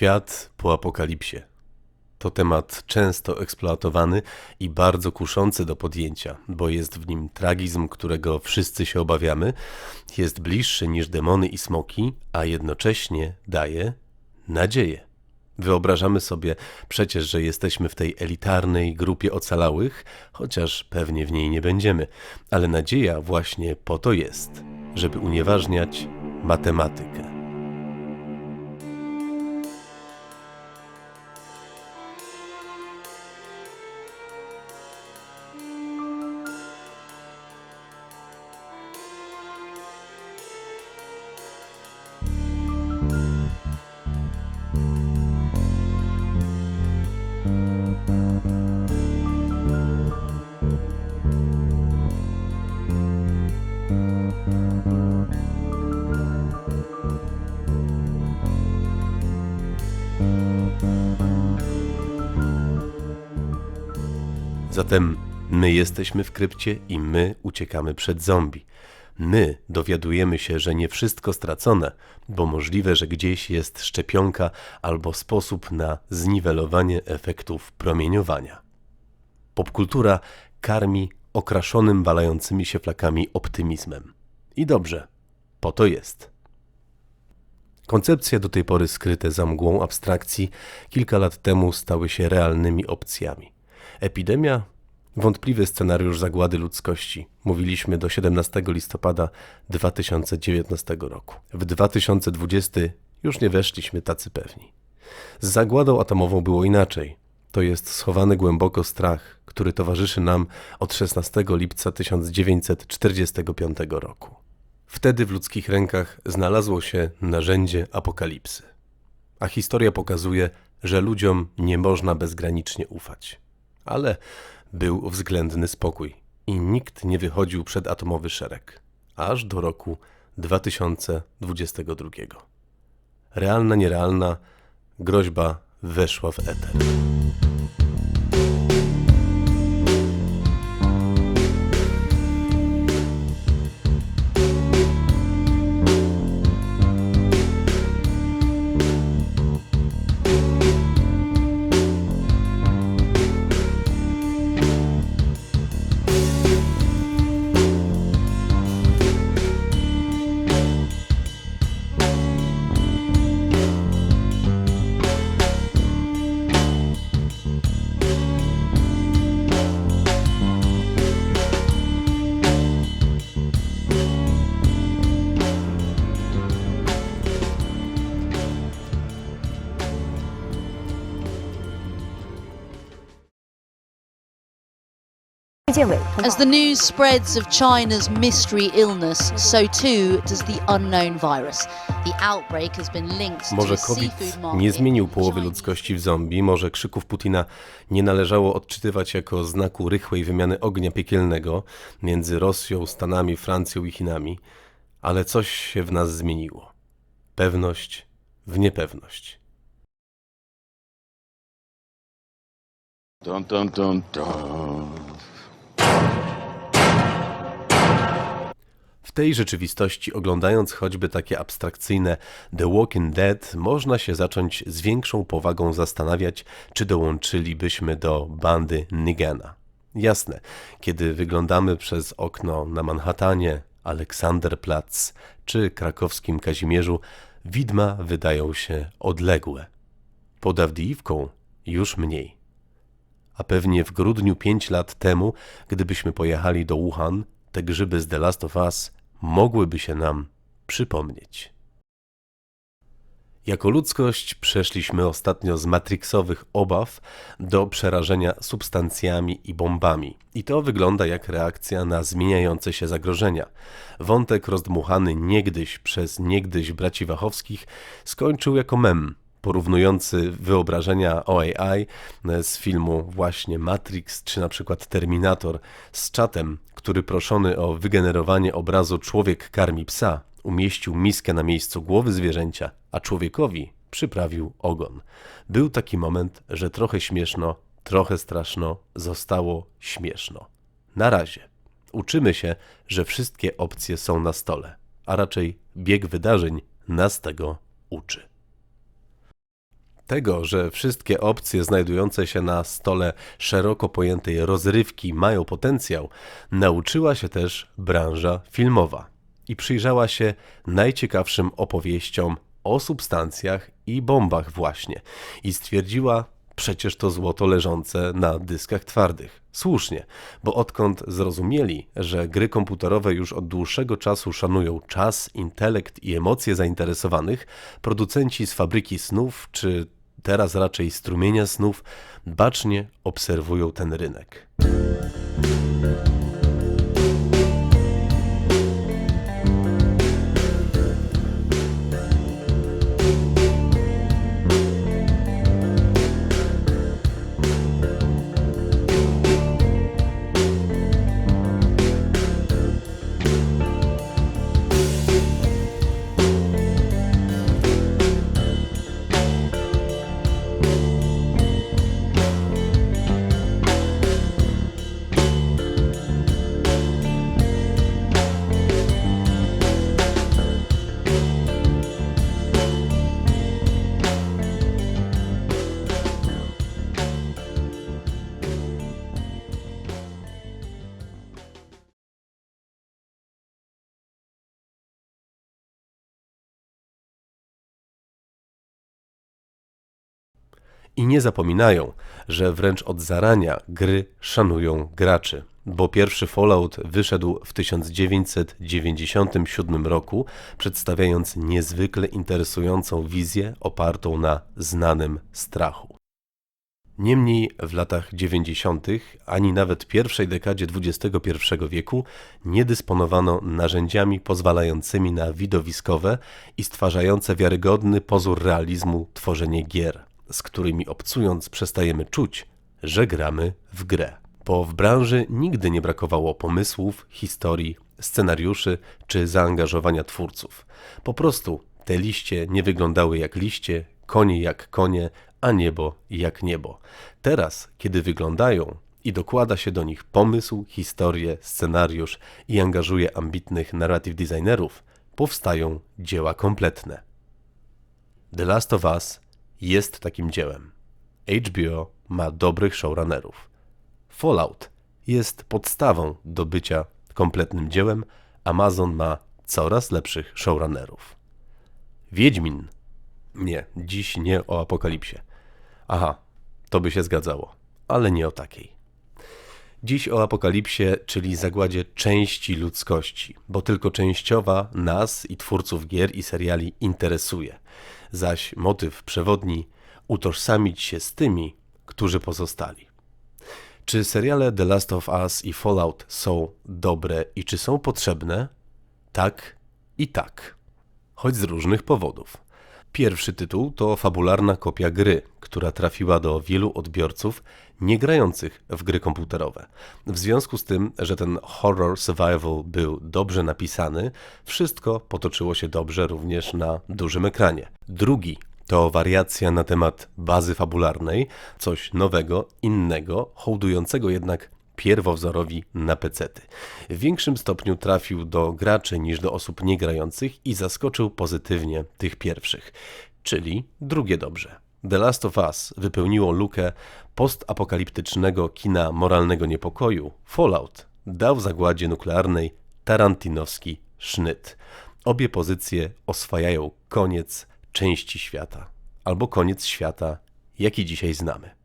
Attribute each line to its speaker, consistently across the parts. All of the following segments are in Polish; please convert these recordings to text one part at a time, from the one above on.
Speaker 1: Świat po apokalipsie. To temat często eksploatowany i bardzo kuszący do podjęcia, bo jest w nim tragizm, którego wszyscy się obawiamy, jest bliższy niż demony i smoki, a jednocześnie daje nadzieję. Wyobrażamy sobie przecież, że jesteśmy w tej elitarnej grupie ocalałych, chociaż pewnie w niej nie będziemy, ale nadzieja właśnie po to jest, żeby unieważniać matematykę. Zatem my jesteśmy w krypcie i my uciekamy przed zombie. My dowiadujemy się, że nie wszystko stracone, bo możliwe, że gdzieś jest szczepionka albo sposób na zniwelowanie efektów promieniowania. Popkultura karmi okraszonym walającymi się flakami optymizmem. I dobrze, po to jest. Koncepcje do tej pory skryte za mgłą abstrakcji kilka lat temu stały się realnymi opcjami. Epidemia? Wątpliwy scenariusz zagłady ludzkości. Mówiliśmy do 17 listopada 2019 roku. W 2020 już nie weszliśmy tacy pewni. Z zagładą atomową było inaczej. To jest schowany głęboko strach, który towarzyszy nam od 16 lipca 1945 roku. Wtedy w ludzkich rękach znalazło się narzędzie apokalipsy. A historia pokazuje, że ludziom nie można bezgranicznie ufać. Ale był względny spokój i nikt nie wychodził przed atomowy szereg, aż do roku 2022. Realna, nierealna groźba weszła w eter.
Speaker 2: As the news spreads of China's mystery illness, so too does the unknown virus. The outbreak has been linked to
Speaker 1: Może COVID nie zmienił połowy ludzkości w zombie, może krzyków Putina nie należało odczytywać jako znaku rychłej wymiany ognia piekielnego między Rosją, Stanami, Francją i Chinami, ale coś się w nas zmieniło. Pewność w niepewność.
Speaker 3: Dun dun dun dun.
Speaker 1: W tej rzeczywistości, oglądając choćby takie abstrakcyjne The Walking Dead, można się zacząć z większą powagą zastanawiać, czy dołączylibyśmy do bandy Nigena. Jasne, kiedy wyglądamy przez okno na Manhattanie, Aleksanderplatz czy krakowskim Kazimierzu, widma wydają się odległe. Pod Awdijiwką już mniej. A pewnie w grudniu pięć lat temu, gdybyśmy pojechali do Wuhan, te grzyby z The Last of Us mogłyby się nam przypomnieć. Jako ludzkość przeszliśmy ostatnio z matrixowych obaw do przerażenia substancjami i bombami. I to wygląda jak reakcja na zmieniające się zagrożenia. Wątek rozdmuchany niegdyś przez niegdyś braci Wachowskich skończył jako mem, porównujący wyobrażenia o AI z filmu właśnie Matrix czy na przykład Terminator z czatem, który proszony o wygenerowanie obrazu człowiek karmi psa, umieścił miskę na miejscu głowy zwierzęcia, a człowiekowi przyprawił ogon. Był taki moment, że trochę śmieszno, trochę straszno, zostało śmieszno. Na razie. Uczymy się, że wszystkie opcje są na stole, a raczej bieg wydarzeń nas tego uczy. Tego, że wszystkie opcje znajdujące się na stole szeroko pojętej rozrywki mają potencjał, nauczyła się też branża filmowa i przyjrzała się najciekawszym opowieściom o substancjach i bombach właśnie i stwierdziła, przecież to złoto leżące na dyskach twardych. Słusznie, bo odkąd zrozumieli, że gry komputerowe już od dłuższego czasu szanują czas, intelekt i emocje zainteresowanych, producenci z fabryki snów, czy teraz raczej strumienia snów, bacznie obserwują ten rynek. I nie zapominają, że wręcz od zarania gry szanują graczy, bo pierwszy Fallout wyszedł w 1997 roku, przedstawiając niezwykle interesującą wizję opartą na znanym strachu. Niemniej w latach 90., ani nawet pierwszej dekadzie XXI wieku nie dysponowano narzędziami pozwalającymi na widowiskowe i stwarzające wiarygodny pozór realizmu tworzenie gier z którymi obcując przestajemy czuć, że gramy w grę. Bo w branży nigdy nie brakowało pomysłów, historii, scenariuszy czy zaangażowania twórców. Po prostu te liście nie wyglądały jak liście, konie jak konie, a niebo jak niebo. Teraz, kiedy wyglądają i dokłada się do nich pomysł, historię, scenariusz i angażuje ambitnych narrative designerów, powstają dzieła kompletne. The Last of Us jest takim dziełem. HBO ma dobrych showrunnerów. Fallout jest podstawą do bycia kompletnym dziełem. Amazon ma coraz lepszych showrunnerów. Wiedźmin. Nie, dziś nie o apokalipsie. Aha, to by się zgadzało, ale nie o takiej. Dziś o apokalipsie, czyli zagładzie części ludzkości, bo tylko częściowa nas i twórców gier i seriali interesuje zaś motyw przewodni utożsamić się z tymi, którzy pozostali. Czy seriale The Last of Us i Fallout są dobre i czy są potrzebne? Tak i tak, choć z różnych powodów. Pierwszy tytuł to fabularna kopia gry, która trafiła do wielu odbiorców nie grających w gry komputerowe. W związku z tym, że ten horror survival był dobrze napisany, wszystko potoczyło się dobrze również na dużym ekranie. Drugi to wariacja na temat bazy fabularnej, coś nowego, innego, hołdującego jednak pierwowzorowi na pecety. W większym stopniu trafił do graczy niż do osób niegrających i zaskoczył pozytywnie tych pierwszych, czyli drugie dobrze. The Last of Us wypełniło lukę postapokaliptycznego kina moralnego niepokoju. Fallout dał zagładzie nuklearnej tarantinowski sznyt. Obie pozycje oswajają koniec części świata, albo koniec świata, jaki dzisiaj znamy.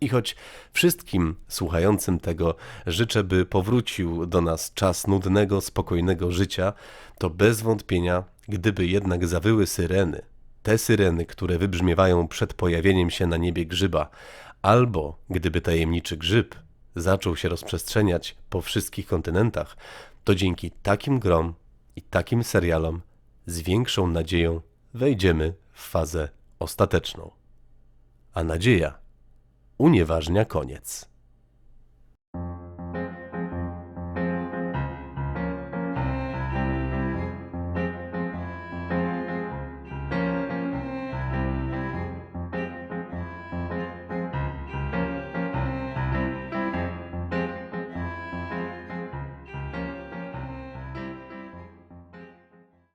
Speaker 1: I choć wszystkim słuchającym tego życzę, by powrócił do nas czas nudnego, spokojnego życia, to bez wątpienia, gdyby jednak zawyły syreny, te syreny, które wybrzmiewają przed pojawieniem się na niebie grzyba, albo gdyby tajemniczy grzyb zaczął się rozprzestrzeniać po wszystkich kontynentach, to dzięki takim grom i takim serialom z większą nadzieją wejdziemy w fazę ostateczną. A nadzieja unieważnia koniec.